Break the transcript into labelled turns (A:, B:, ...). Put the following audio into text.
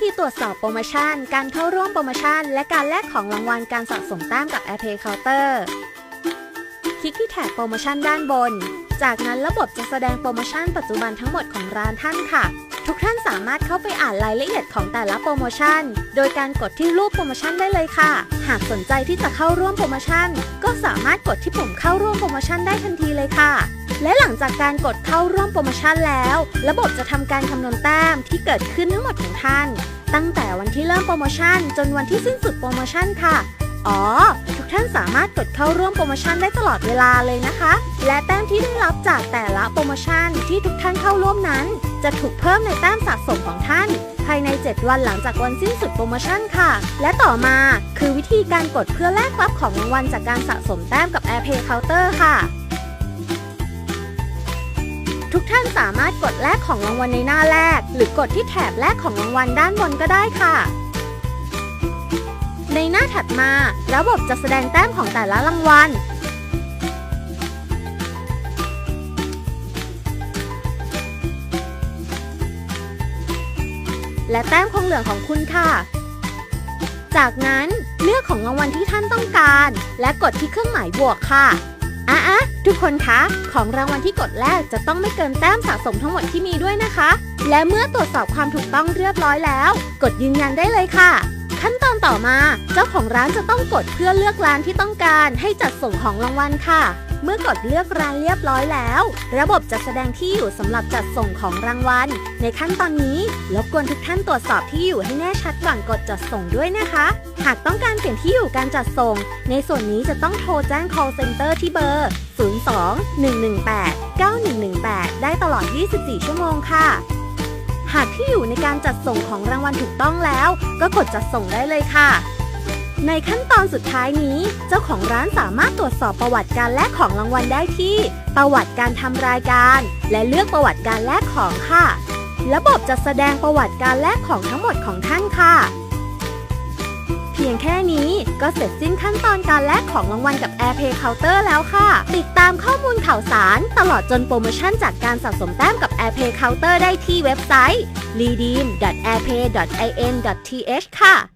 A: ธีตรวจสอบโปรโมชั่น การเข้าร่วมโปรโมชั่น และการแลกของรางวัลการสะสมแต้มกับ AirPay Counter คลิกที่แท็กโปรโมชั่นด้านบน จากนั้นระบบจะแสดงโปรโมชั่นปัจจุบันทั้งหมดของร้านท่านค่ะ ทุกท่านสามารถเข้าไปอ่านรายละเอียดของแต่ละโปรโมชั่น โดยการกดที่รูปโปรโมชั่นได้เลยค่ะ หากสนใจที่จะเข้าร่วมโปรโมชั่น ก็สามารถกดที่ปุ่มเข้าร่วมโปรโมชั่นได้ทันทีเลยค่ะ และหลังจากการกดเข้าร่วมโปรโมชั่นแล้ว ระบบจะทำการคำนวณแต้มที่เกิดขึ้นทั้งหมดของท่าน ตั้งแต่วันที่เริ่มโปรโมชั่น จนวันที่สิ้นสุดโปรโมชั่นค่ะ อ๋อ ทุกท่านสามารถกดเข้าร่วมโปรโมชั่นได้ตลอดเวลาเลยนะคะ และแต้มที่ได้รับจากแต่ละโปรโมชั่นที่ทุกท่านเข้าร่วมนั้น จะถูกเพิ่มในแต้มสะสมของท่านภายใน 7 วันหลังจากวันสิ้นสุดโปรโมชั่นค่ะ และต่อมาคือวิธีการกดเพื่อแลกรับของรางวัลจากการสะสมแต้มกับ AirPay Counter ค่ะ ท่านสามารถกดแลกของรางวัลในหน้าแรก หรือกดที่แถบแลกของรางวัลด้านบนก็ได้ค่ะ ในหน้าถัดมา ระบบจะแสดงแต้มของแต่ละรางวัลและแต้มคงเหลืองของคุณค่ะ จากนั้นเลือกของรางวัลที่ท่านต้องการ และกดที่เครื่องหมายบวกค่ะ อะอะทุกคนคะ ของรางวัลที่กดแรกจะต้องไม่เกินแต้มสะสมทั้งหมดที่มีด้วยนะคะ และเมื่อตรวจสอบความถูกต้องเรียบร้อยแล้ว กดยืนยันได้เลยค่ะ ขั้นตอนต่อมาเจ้าของร้านจะต้องกดเพื่อเลือกร้านที่ต้องการให้จัดส่งของรางวัลค่ะ เมื่อกดเลือกร้านเรียบร้อยแล้ว ระบบจะแสดงที่อยู่สำหรับจัดส่งของรางวัล ในขั้นตอนนี้รบกวนทุกท่านตรวจสอบที่อยู่ให้แน่ชัดก่อนกดจัดส่งด้วยนะคะ หากต้องการเปลี่ยนที่อยู่การจัดส่ง ในส่วนนี้จะต้องโทรแจ้ง call center ที่เบอร์ 02 118 9118 ได้ตลอด 24 ชั่วโมงค่ะ หากที่อยู่ในการจัดส่งของรางวัลถูกต้องแล้ว ก็กดจัดส่งได้เลยค่ะ ในขั้นตอนสุดท้ายนี้ เจ้าของร้านสามารถตรวจสอบประวัติการแลกของรางวัลได้ที่ ประวัติการทำรายการ และเลือกประวัติการแลกของค่ะ ระบบจะแสดงประวัติการแลกของทั้งหมดของท่านค่ะ เพียงแค่นี้ ก็เสร็จสิ้นขั้นตอนการแลกของรางวัลกับ AirPay Counter แล้วค่ะ ติดตามข้อมูลข่าวสาร ตลอดจนโปรโมชั่นจากการสะสมแต้มกับ AirPay Counter ได้ที่เว็บไซต์ redeem.airpay.in.th ค่ะ